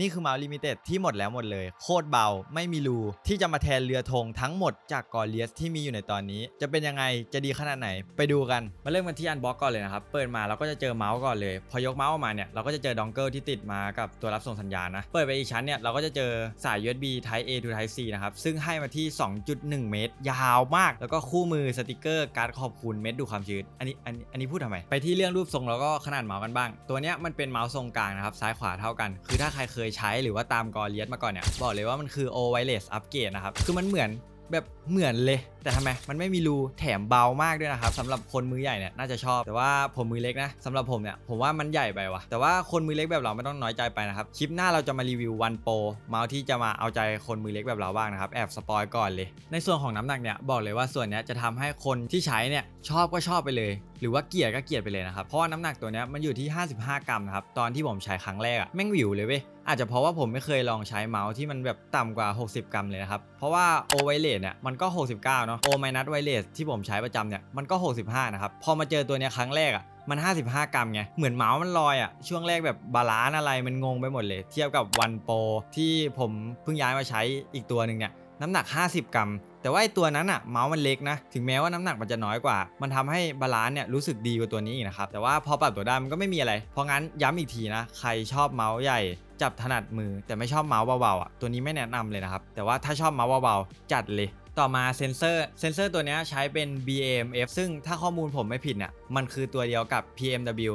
นี่คือเมาส์ลิมิเต็ดที่หมดแล้วหมดเลย โคตรเบาไม่มีรูที่จะมาแทนเรือธงทั้งหมดจากกอเลียสที่มีอยู่ในตอนนี้ จะเป็นยังไงจะดีขนาดไหนไปดูกัน มาเริ่มกันที่อันบ็อกก่อนเลยนะครับ เปิดมาเราก็จะเจอเมาส์ก่อนเลย พอยกเมาส์ออกมาเนี่ยเราก็จะเจอดองเกิลที่ติดมากับตัวรับส่งสัญญาณนะ เปิดไปอีกชั้นเนี่ยเราก็จะเจอสาย USB Type A to Type C นะครับซึ่งให้มาที่ 2.1 เมตร ยาวมาก แล้วก็คู่มือสติกเกอร์การดขอบคุณเม็ดดูความชื้นอันนี้อันนี้อันนี้พูดทำไมไปที่เรื่องรูปทรงแล้วก็ขนาดเมาส์กันบ้าง ตัวเนี้ยมันเป็นเมาส์ทรงกลางนะครับซ้ายขวาเท่ากัน คือถ้าใครเคยใช้หรือว่าตามกอเลียสมาก่อนเนี่ยบอกเลยว่ามันคือ O Wireless Upgrade นะครับคือมันเหมือนแบบเหมือนเลย แต่ทำไม มันไม่มีรูแถมเบามากด้วยนะครับสำหรับคนมือใหญ่เนี่ยน่าจะชอบ แต่ว่าผมมือเล็กนะสำหรับผมเนี่ยผมว่ามันใหญ่ไปว่ะแต่ว่าคนมือเล็กแบบเราไม่ต้องน้อยใจไปนะครับคลิปหน้าเราจะมารีวิววันโปรเมาส์ที่จะมาเอาใจคนมือเล็กแบบเราบ้างนะครับแอบสปอยก่อนเลย ในส่วนของน้ำหนักเนี่ยบอกเลยว่าส่วนเนี้ยจะทำให้คนที่ใช้เนี่ยชอบก็ชอบไปเลย หรือว่าเกลียดก็เกลียดไปเลยนะครับเพราะว่าน้ำหนักตัวเนี้ยมันอยู่ที่ 55 กรัมนะครับตอนที่ผมใช้ครั้งแรกอะแม่งวิวเลยเว้ย อาจจะเพราะว่าผมไม่เคยลองใช้เมาส์ที่มันแบบต่ำกว่า 60 กรัมเลยนะครับ เพราะว่าโอไวเลสเนี่ยมันก็ 69 เนาะโอไมนัสไวเลสที่ผมใช้ประจำเนี่ยมันก็ 65 นะครับ พอมาเจอตัวเนี้ยครั้งแรกอะ่ะมัน 55 กรัมไง เหมือนเมาส์มันลอยอะ่ะ ช่วงแรกแบบบาลานซ์อะไรมันงงไปหมดเลย เทียบกับวันโปรที่ผมเพิ่งย้ายมาใช้อีกตัวหนึ่งเนี่ย น้ำหนัก 50 กรัม แต่ว่าไอตัวนั้นอะเมาส์มันเล็กนะ ถึงแม้ว่าน้ำหนักมันจะน้อยกว่า มันทำให้บาลานซ์เนี่ยรู้สึกดีกว่าตัวนี้อีกนะครับ แต่ว่าพอปรับตัวได้มันก็ไม่มีอะไร เพราะงั้นย้ำอีกทีนะ ใครชอบเมาส์ใหญ่จับถนัดมือ แต่ไม่ชอบเมาส์เบาๆอะตัวนี้ไม่แนะนำเลยนะครับ แต่ว่าถ้าชอบเมาส์เบาๆจัดเลย ต่อมาเซนเซอร์เซนเซอร์ตัวนี้ใช้เป็น BAMF ซึ่งถ้าข้อมูลผมไม่ผิดเนี่ยมันคือตัวเดียวกับ PMW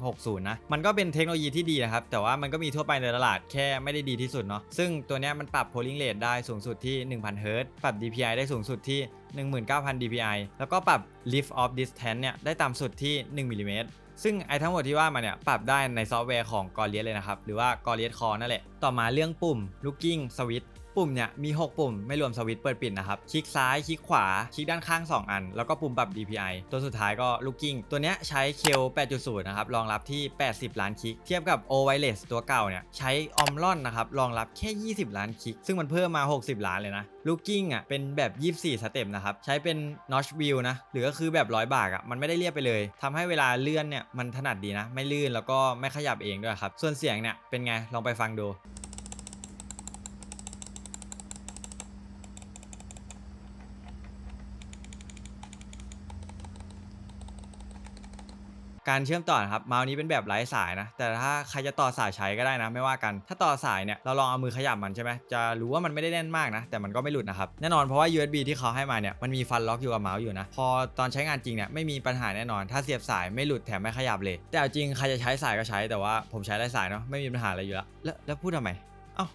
3360 นะ มันก็เป็นเทคโนโลยีที่ดีนะครับ แต่ว่ามันก็มีทั่วไปในตลาดแค่ไม่ได้ดีที่สุดเนาะซึ่งตัวนี้มันปรับ polling rate ได้สูงสุดที่ 1000 Hz ปรับ DPI ได้สูงสุดที่ 19,000 DPI แล้วก็ปรับ lift off distance เนี่ยได้ต่ำสุดที่ 1มิลลิเมตรซึ่งไอ้ทั้งหมดที่ว่ามาเนี่ยปรับได้ในซอฟต์แวร์ของ g o r i a เลยนะครับ หรือว่า g o r i a Core นั่นแหละ ต่อมาเรื่องปุ่ม looking switch ปุ่มเนี่ยมี 6 ปุ่มไม่รวมสวิตช์เปิดปิดนะครับ คลิกซ้าย คลิกขวา คลิกด้านข้าง 2 อัน แล้วก็ปุ่มปรับ DPI ตัวสุดท้ายก็ looking ตัวเนี้ยใช้เคล8.0 นะครับ รองรับที่ 80 ล้านคลิก เทียบกับ O Wireless ตัวเก่าเนี่ยใช้ Omron นนะครับ รองรับแค่ 20 ล้านคลิก ซึ่งมันเพิ่มมา 60 ล้านเลยนะ looking อะเป็นแบบ 24 สเต็ปนะครับ ใช้เป็น notch view นะ หรือก็คือแบบร้อยบากอะ มันไม่ได้เรียบไปเลยทำให้เวลาเลื่อนเนี่ยมันถนัดดีนะ ไม่ลื่นแล้วก็ไม่ขยับเองด้วยครับ ส่วนเสียงเนี่ยเป็นไง ลองไปฟังดู การเชื่อมต่อนะครับเมาส์นี้เป็นแบบไร้สายนะ แต่ถ้าใครจะต่อสายใช้ก็ได้นะ ไม่ว่ากัน ถ้าต่อสายเนี่ยเราลองเอามือขยับมันใช่ไหมจะรู้ว่ามันไม่ได้แน่นมากนะ แต่มันก็ไม่หลุดนะครับแน่นอนเพราะว่า USB ที่เขาให้มาเนี่ยมันมีฟันล็อกอยู่กับเมาส์อยู่นะพอตอนใช้งานจริงเนี่ยไม่มีปัญหาแน่นอน ถ้าเสียบสายไม่หลุดแถมไม่ขยับเลย แต่เอาจริงใครจะใช้สายก็ใช้แต่ว่าผมใช้ไร้สายเนาะไม่มีปัญหาอะไรอยู่แล้วแล้วแล้วพูดทำไมเอ้า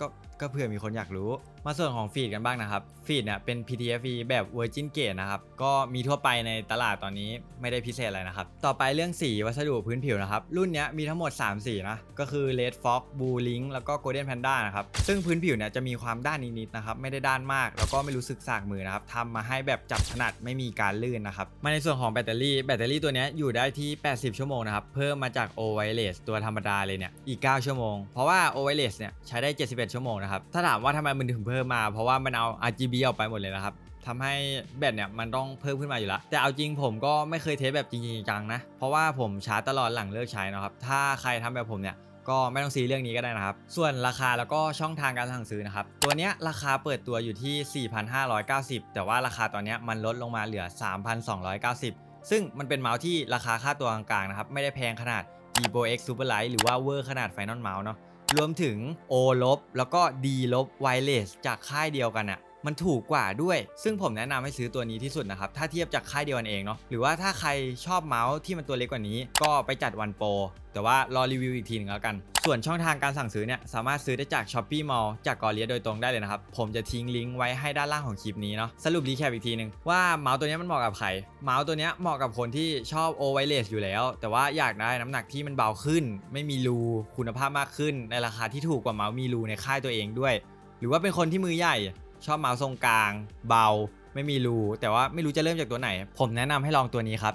ก็ก็เผื่อมีคนอยากรู้ มาส่วนของฟีดกันบ้างนะครับ ฟีดเนี่ยเป็น PTFE แบบ Virgin Gate นะครับ ก็มีทั่วไปในตลาดตอนนี้ไม่ได้พิเศษอะไรนะครับ ต่อไปเรื่องสีวัสดุพื้นผิวนะครับ รุ่นนี้มีทั้งหมด 3 สีนะ ก็คือ Red Fox Blue Link แล้วก็ Golden Panda นะครับ ซึ่งพื้นผิวเนี่ยจะมีความด้านนิดๆนะครับ ไม่ได้ด้านมาก แล้วก็ไม่รู้สึกสากมือนะครับทำมาให้แบบจับถนัดไม่มีการลื่นนะครับ มาในส่วนของแบตเตอรี่ แบตเตอรี่ตัวนี้อยู่ได้ที่ 80 ชั่วโมงนะครับ เพิ่มมาจาก O Wireless ตัวธรรมดาเลยเนี่ย อีก 9 ชั่วโมง เพราะว่า O Wireless เนี่ยใช้ได้ 71 ชั่วโมงนะครับ ถ้าถามว่าทำไมมันถึงเพิ่มมา เพราะว่ามันเอา RGB ออกไปหมดเลยนะครับทำให้แบตเนี่ยมันต้องเพิ่มขึ้นมาอยู่แล้ว แต่เอาจริงผมก็ไม่เคยเทสแบบจริงจังนะ เพราะว่าผมชาร์จตลอดหลังเลิกใช้นะครับ ถ้าใครทำแบบผมเนี่ยก็ไม่ต้องซีเรื่องนี้ก็ได้นะครับ ส่วนราคาแล้วก็ช่องทางการสั่งซื้อนะครับ ตัวเนี้ยราคาเปิดตัวอยู่ที่ 4,590 แต่ว่าราคาตอนเนี้ยมันลดลงมาเหลือ 3,290 ซึ่งมันเป็นเมาส์ที่ราคาค่าตัวกลางๆนะครับ ไม่ได้แพงขนาด Evo X Superlight หรือว่าเวอร์ขนาด Final Mouse เนาะ รวมถึง O ลบแล้วก็ D ลบไวเลสจากค่ายเดียวกันอะ มันถูกกว่าด้วย ซึ่งผมแนะนำให้ซื้อตัวนี้ที่สุดนะครับ ถ้าเทียบจากค่ายเดียวกันเองเนาะ หรือว่าถ้าใครชอบเมาส์ที่มันตัวเล็กกว่านี้ ก็ไปจัดวันโปร แต่ว่ารอรีวิวอีกทีหนึงแล้วกัน ส่วนช่องทางการสั่งซื้อเนี่ยสามารถซื้อได้จาก s h o p e e Mall จากกอเลียโดยตรงได้เลยนะครับ ผมจะทิ้งลิงก์ไว้ให้ด้านล่างของคลิปนี้เนาะ สรุปรีแคปอีกทีหนึงว่าเมาส์ตัวนี้มันเหมาะกับใคร เมาส์ตัวนี้เหมาะกับคนที่ชอบ O Wireless อยู่แล้ว แต่ว่าอยากได้น้ำหนักที่มันเบาขึ้น ไม่มีรู คุณภาพมากขึ้น ในราคาที่ถูกกว่าเมาส์มีรูในค่ายตัวเองด้วย หรือว่าเป็นคนที่มือใหญ่ ชอบเมาส์ทรงกลาง เบา ไม่มีรูแต่ว่าไม่รู้จะเริ่มจากตัวไหน ผมแนะนำให้ลองตัวนี้ครับ